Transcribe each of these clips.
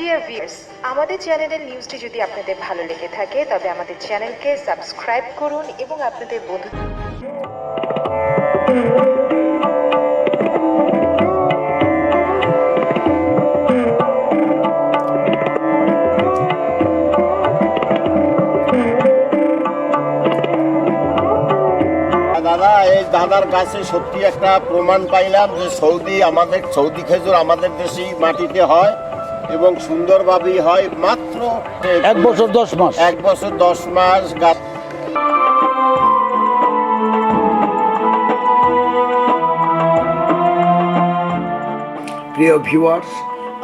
Dear viewers আমাদের চ্যানেলের নিউজটি যদি আপনাদের ভালো লেগে থাকে, তবে আমাদের চ্যানেলকে সাবস্ক্রাইব করুন এবং আপনাদের বন্ধু দাদা, এই দাদার কাছে সত্যি একটা প্রমাণ পাইলাম যে সৌদি আমাদের সৌদি খেজুর আমাদের দেশেই মাটিতে হয়। এবং সুন্দরভাবেই হয় মাত্র এক বছর দশ মাস। এক বছর দশ মাস গাছ প্রিয় ভিউয়ার্স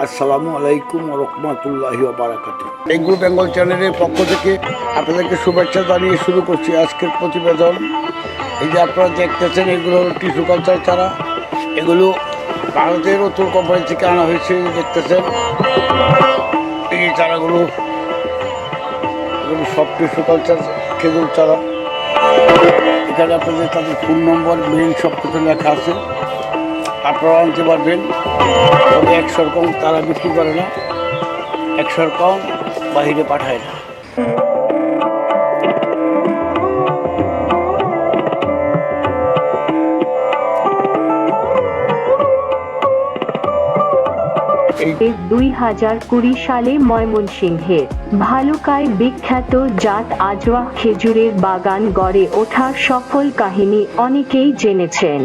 আসসালামু আলাইকুম রহমতুল্লাহি বারাকাতু এগ্রো বেঙ্গল চ্যানেলের পক্ষ থেকে আপনাদেরকে শুভেচ্ছা জানিয়ে শুরু করছি আজকের প্রতিবেদন। এই যে আপনারা দেখতেছেন এগুলো হলো টিস্যু কালচার চারা এগুলো ভারতের অতুল কোম্পানি থেকে আনা হয়েছে দেখতেছেন। এই চারাগুলো সব টিস্যু কালচার খেজুর চারা। এখানে আপনাদের তাদের ফোন নম্বর মেইল সব কিছু লেখা আছে। আপনারা আনতে পারবেন। তবে একশো রকম তারা বিক্রি করে না। একশো রকম বাহিরে পাঠায় না। দুই হাজার কুড়ি সালে ময়মনসিংহের ভালুকায় বিখ্যাত জাত আজওয়া খেজুরের বাগান গড়ে ওঠার সফল কাহিনী অনেকেই জেনেছেন।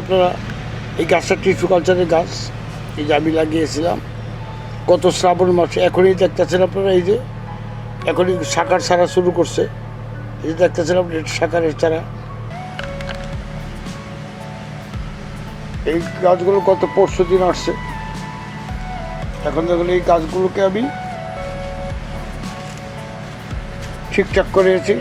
আপনারা? এই গাছটা টিস্যু কালচারের গাছ, এই যে আমি লাগিয়েছিলাম। গত শ্রাবণ মাসে, এখনই দেখতেছেন আপনারা এই যে? এখনই শাখার ছাড়া শুরু করছে। এই যে দেখতেছেন আপনি শাখারের চারা। এই গাছগুলো কত পরশু দিন আসছে। এখন দেখুন এই গাছগুলোকে আমি ঠিকঠাক করেছি।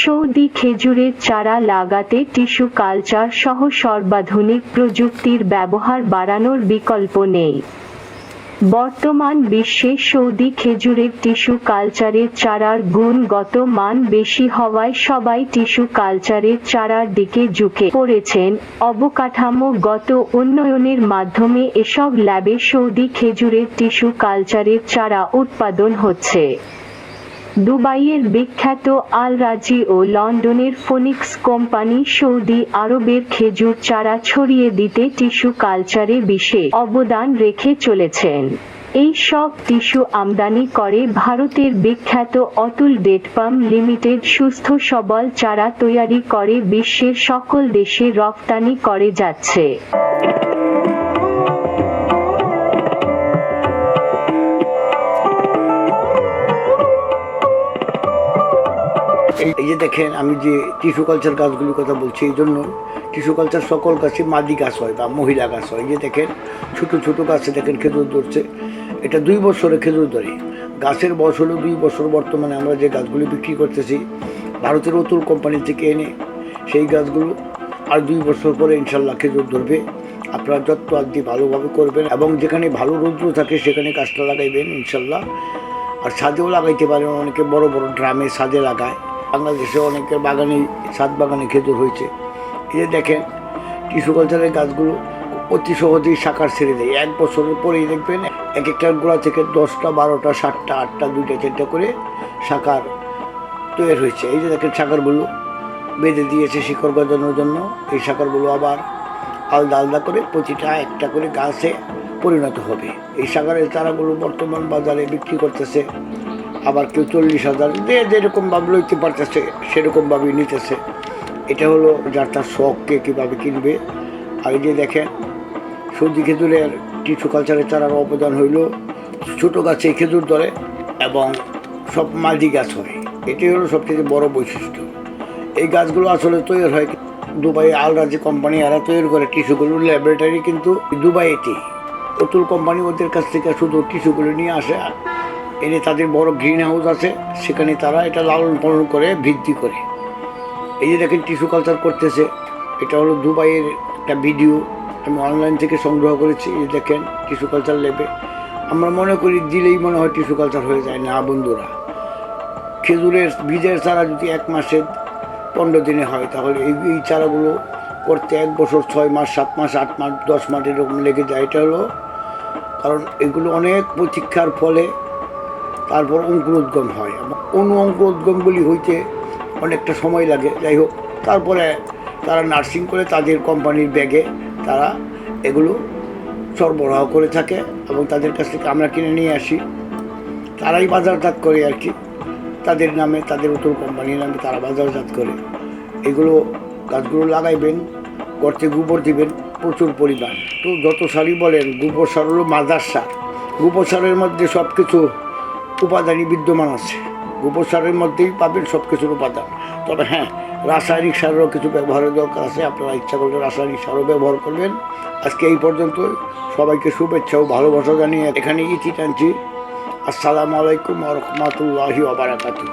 সৌদি খেজুরের চারা লাগাতে টিস্যু কালচার সহ সর্বাধুনিক প্রযুক্তির ব্যবহার বাড়ানোর বিকল্প নেই। বর্তমান বিশ্বে সৌদি খেজুরের টিস্যু কালচারের চারার গুণগত মান বেশি হওয়ায় সবাই টিস্যু কালচারের চারার দিকে ঝুঁকে পড়েছেন। অবকাঠামোগত উন্নয়নের মাধ্যমে এসব ল্যাবে সৌদি খেজুরের টিস্যু কালচারের চারা উৎপাদন হচ্ছে। দুবাইয়ের বিখ্যাত আল রাজি ও লন্ডনের ফোনিক্স কোম্পানি সৌদি আরবের খেজুর চারা ছড়িয়ে দিতে টিস্যু কালচারে বিশেষ অবদান রেখে চলেছেন। এই সব টিস্যু আমদানি করে ভারতের বিখ্যাত অতুল ডেট পাম লিমিটেড সুস্থ সবল চারা তৈরি করে বিশ্বের সকল দেশে রফতানি করে যাচ্ছে। এই যে দেখেন, আমি যে টিস্যু কালচার গাছগুলির কথা বলছি, এই জন্য টিস্যু কালচার সকল গাছে মাদি গাছ হয় বা মহিলা গাছ হয়। এই যে দেখেন, ছোট ছোট গাছে দেখেন খেজুর ধরছে। এটা দুই বছরে খেজুর ধরে। গাছের বয়স হলো দুই বছর, বর্তমানে আমরা যে গাছগুলি বিক্রি করতেছি, ভারতের অতুল কোম্পানি থেকে এনে সেই গাছগুলো আর দুই বছর পরে ইনশাল্লাহ খেজুর ধরবে। আপনারা যত্ন আদি ভালোভাবে করবেন এবং যেখানে ভালো রৌদ্র থাকে সেখানে গাছটা লাগাইবেন ইনশাল্লাহ। আর ছাদেও লাগাইতে পারেন, অনেকে বড় বড় ড্রামে ছাদে লাগায়। বাংলাদেশে অনেকের বাগানে ছাদ বাগানে খেজুর হয়েছে। এই যে দেখেন, টিস্যু কালচারের গাছগুলো অতি সহজেই শাখার ছেড়ে দেয়। এক বছরের পরেই দেখবেন, এক একটার গোড়া থেকে দশটা, বারোটা, সাতটা, আটটা, দুইটা, চারটা করে শাখার তৈরি হয়েছে। এই যে দেখেন শাখারগুলো বেঁধে দিয়েছে শিকড় গজানোর জন্য। এই শাখারগুলো আবার আলাদা আলাদা করে প্রতিটা একটা করে গাছে পরিণত হবে। এই শাখারের চারাগুলো বর্তমান বাজারে বিক্রি করতেছে আবার কেউ চল্লিশ হাজার যে যেরকমভাবে লইতে পারতেছে সেরকমভাবেই নিতেছে। এটা হলো যার তার শখকে কীভাবে কিনবে। আর যে দেখেন সবজি খেজুরের টিস্যু কালচারের চারার অবদান হইল। ছোটো গাছে খেজুর ধরে এবং সব মাঝি গাছ হয়। এটাই হলো সবচেয়ে বড় বৈশিষ্ট্য। এই গাছগুলো আসলে তৈরি হয় দুবাই আলরাজি কোম্পানি এরা তৈরি করে টিস্যুগুলো ল্যাবরেটরি, কিন্তু দুবাইতেই অতুল কোম্পানি ওদের কাছ থেকে শুধু টিস্যুগুলো নিয়ে আসে। এনে তাদের বড় গ্রিন হাউস আছে, সেখানে তারা এটা লালন পালন করে, বৃদ্ধি করে। এই যে দেখেন টিস্যু কালচার করতেছে, এটা হলো দুবাইয়ের একটা ভিডিও আমি অনলাইন থেকে সংগ্রহ করেছি, এই দেখেন টিস্যু কালচার লেবে আমরা মনে করি দিলেই মনে হয় টিস্যু কালচার হয়ে যায়, না বন্ধুরা। খেজুরের, বীজের চারা যদি এক মাসে পনেরো দিনে হয়, তাহলে এই এই চারাগুলো করতে এক বছর, ছয় মাস, সাত মাস, আট মাস, দশ মাস এরকম লেগে যায়। এটা হলো, কারণ এগুলো অনেক প্রতীক্ষার ফলে তারপর অঙ্কুরোদ্গম হয়। এবং অনু অঙ্কুরোদ্গমগুলি হইতে অনেকটা সময় লাগে। যাই হোক, তারপরে তারা নার্সিং করে তাদের কোম্পানির ব্যাগে তারা এগুলো সরবরাহ করে থাকে এবং তাদের কাছ থেকে আমরা কিনে নিয়ে আসি। তারাই বাজারজাত করে আর কি। তাদের নামে, তাদের উত্তর কোম্পানির নামে তারা বাজারজাত করে। এগুলো গাছগুলো লাগাইবেন, গর্তে গোবর দিবেন, প্রচুর পরিমাণ। তো যত সারই বলেন, গোবর সার হলো মাদার সার। গোবর সারের মধ্যে সব কিছু উপাদানই বিদ্যমান আছে। গোবর সারের মধ্যেই পাবেন সব কিছুর উপাদান। তবে হ্যাঁ রাসায়নিক সারেরও কিছু ব্যবহারের দরকার আছে। আপনারা ইচ্ছা করলে রাসায়নিক সারও ব্যবহার করবেন। আজকে এই পর্যন্ত। সবাইকে শুভেচ্ছা ও ভালোবাসা জানিয়ে এখানে ইতি টানছি। আসসালামু আলাইকুম রহমতুল্লাহি ওবারাকাতুহ